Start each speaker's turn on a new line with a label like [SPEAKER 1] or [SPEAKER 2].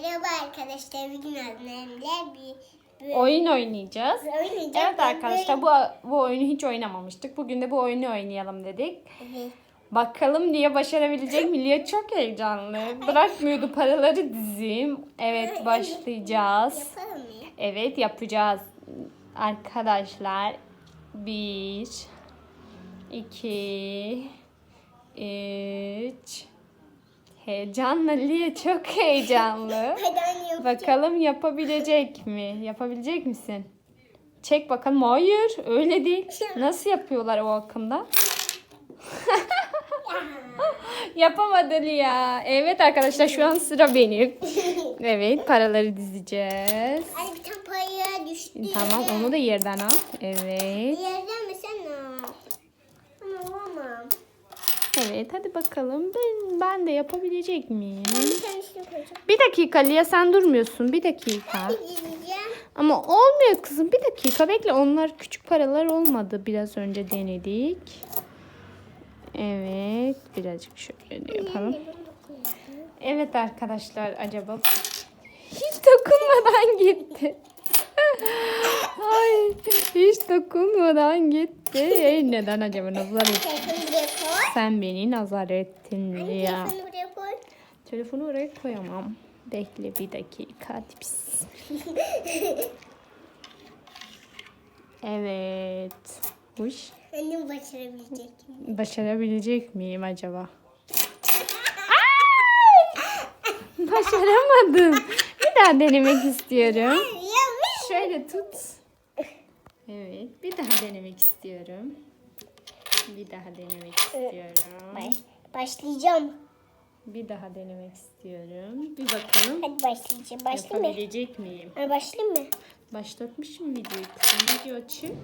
[SPEAKER 1] Merhaba arkadaşlar. Bugün annemle bir, bir
[SPEAKER 2] Oyun oynayacağız.
[SPEAKER 1] oynayacağız.
[SPEAKER 2] Evet arkadaşlar bu, bu oyunu hiç oynamamıştık. Bugün de bu oyunu oynayalım dedik.
[SPEAKER 1] Evet.
[SPEAKER 2] Bakalım Lia başarabilecek mi? Lia çok heyecanlı. Bırakmıyordu paraları dizim. Evet başlayacağız.
[SPEAKER 1] Yapalım mı?
[SPEAKER 2] Evet yapacağız. Arkadaşlar. Bir. iki, Üç. Heyecanlı Lia çok heyecanlı. Bakalım yapabilecek mi? Yapabilecek misin? Çek bakalım. Hayır öyle değil. Nasıl yapıyorlar o akımda? Yapamadı Lia. Evet arkadaşlar şu an sıra benim. Evet paraları dizeceğiz.
[SPEAKER 1] Anne bir tane paraya düştü.
[SPEAKER 2] Tamam onu da yerden al. Evet.
[SPEAKER 1] Yerden mi sen al? Ama olamam.
[SPEAKER 2] Evet hadi bakalım ben, ben de yapabilecek miyim?
[SPEAKER 1] Bir
[SPEAKER 2] dakika Lia sen durmuyorsun. Bir dakika. Ama olmuyor kızım. Bir dakika bekle. Onlar küçük paralar olmadı. Biraz önce denedik. Evet. Birazcık şöyle yapalım. Evet arkadaşlar acaba hiç dokunmadan gitti. Hiç dokunmadan gitti. Ey, neden acaba nazar ettin?
[SPEAKER 1] Telefonu buraya koy.
[SPEAKER 2] Sen beni nazar ettin
[SPEAKER 1] Anne
[SPEAKER 2] ya.
[SPEAKER 1] telefonu buraya koy.
[SPEAKER 2] Telefonu oraya koyamam. Bekle bir dakika. Tips. Evet. Uş.
[SPEAKER 1] Annem başarabilecek mi?
[SPEAKER 2] Başarabilecek miyim acaba? Başaramadım. Bir daha denemek istiyorum.
[SPEAKER 1] Ya
[SPEAKER 2] Şöyle tut. Evet. Bir daha denemek istiyorum. Bir daha denemek istiyorum.
[SPEAKER 1] ben başlayacağım.
[SPEAKER 2] Bir daha denemek istiyorum. Bir bakalım.
[SPEAKER 1] Hadi başlayacağım. Başlayayım mı?
[SPEAKER 2] Yapabilecek miyim?
[SPEAKER 1] Hadi başlayayım mı?
[SPEAKER 2] Başlatmışım videoyu kızım. Video açık.